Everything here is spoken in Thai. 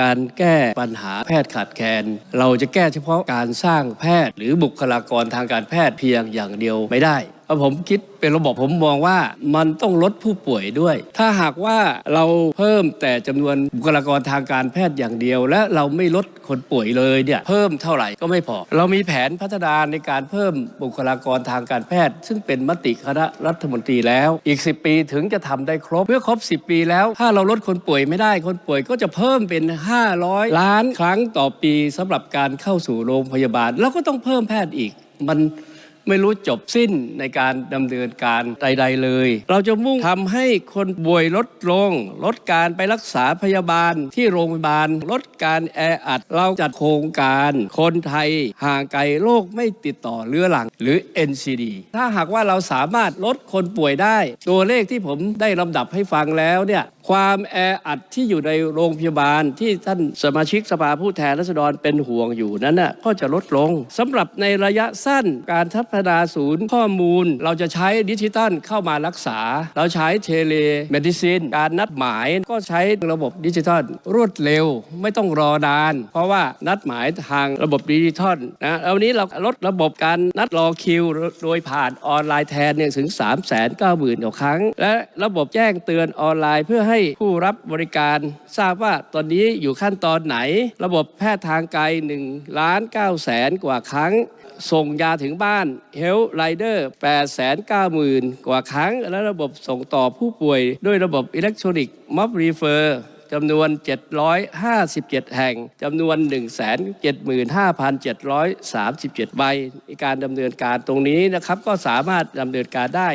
การแก้ปัญหาแพทย์ขาดแคลนเราจะแก้เฉพาะการสร้างแพทย์ หรือบุคลากรทางการแพทย์เพียงอย่างเดียวไม่ได้ ผมคิดเป็นระบบผมมองว่ามันต้องลดผู้ป่วยด้วย ถ้าหากว่าเราเพิ่มแต่จำนวนบุคลากรทางการแพทย์อย่างเดียว และเราไม่ลดคนป่วยเลยเนี่ยเพิ่มเท่าไหร่ก็ไม่พอ เรามีแผนพัฒนาในการเพิ่มบุคลากรทางการแพทย์ ซึ่งเป็นมติคณะรัฐมนตรีแล้ว อีก 10 ปีถึงจะทำได้ครบเมื่อครบ 10 ปีแล้ว ถ้าเราลดคนป่วยไม่ได้คนป่วยก็จะเพิ่มเป็น 500 ล้านครั้งต่อปีสำหรับการเข้าสู่โรงพยาบาล แล้วก็ต้องเพิ่มแพทย์อีกมัน ไม่รู้จบสิ้นในการดำเนินการใด ๆ เลย เราจะมุ่งทำให้คนป่วยลดลง ลดการไปรักษาพยาบาลที่โรงพยาบาล ลดการแออัด เราจัดโครงการคนไทยห่างไกลโรคไม่ติดต่อเรื้อรังหรือ NCD ถ้าหากว่าเราสามารถลดคนป่วยได้ ตัวเลขที่ผมได้ลำดับให้ฟังแล้วเนี่ยความแออัดที่อยู่ในโรงพยาบาลที่ท่านสมาชิกสภาผู้แทนราษฎรเป็นห่วงอยู่นั้นน่ะก็จะลดลงสำหรับในระยะสั้นการพัฒนาศูนย์ข้อมูล เราจะใช้ดิจิทัลเข้ามารักษา เราใช้เทเลเมดิซิน การนัดหมายก็ใช้ระบบดิจิทัล รวดเร็วไม่ต้องรอนาน เพราะว่านัดหมายทางระบบดิจิทัลนะแล้ววันนี้เราลดระบบการนัดรอคิว โดยผ่านออนไลน์แทนเนี่ยถึง 3 9 0 0 0 0กว่าครั้ง และระบบแจ้งเตือนออนไลน์เพื่อให้ผู้รับบริการทราบว่าตอนนี้อยู่ขั้นตอนไหน ระบบแพทย์ทางไกล1ล้าน9แสนกว่าครั้ง ส่งยาถึงบ้าน Health Rider 8 9 0 0 0 0 กว่าครั้ง และระบบส่งต่อผู้ป่วย ด้วยระบบอิเล็กทรอนิกส์ Mob Refer จำนวน 757 แห่ง จำนวน 175,737 ใบในการดำเนินการตรงนี้นะครับก็สามารถดำเนินการได้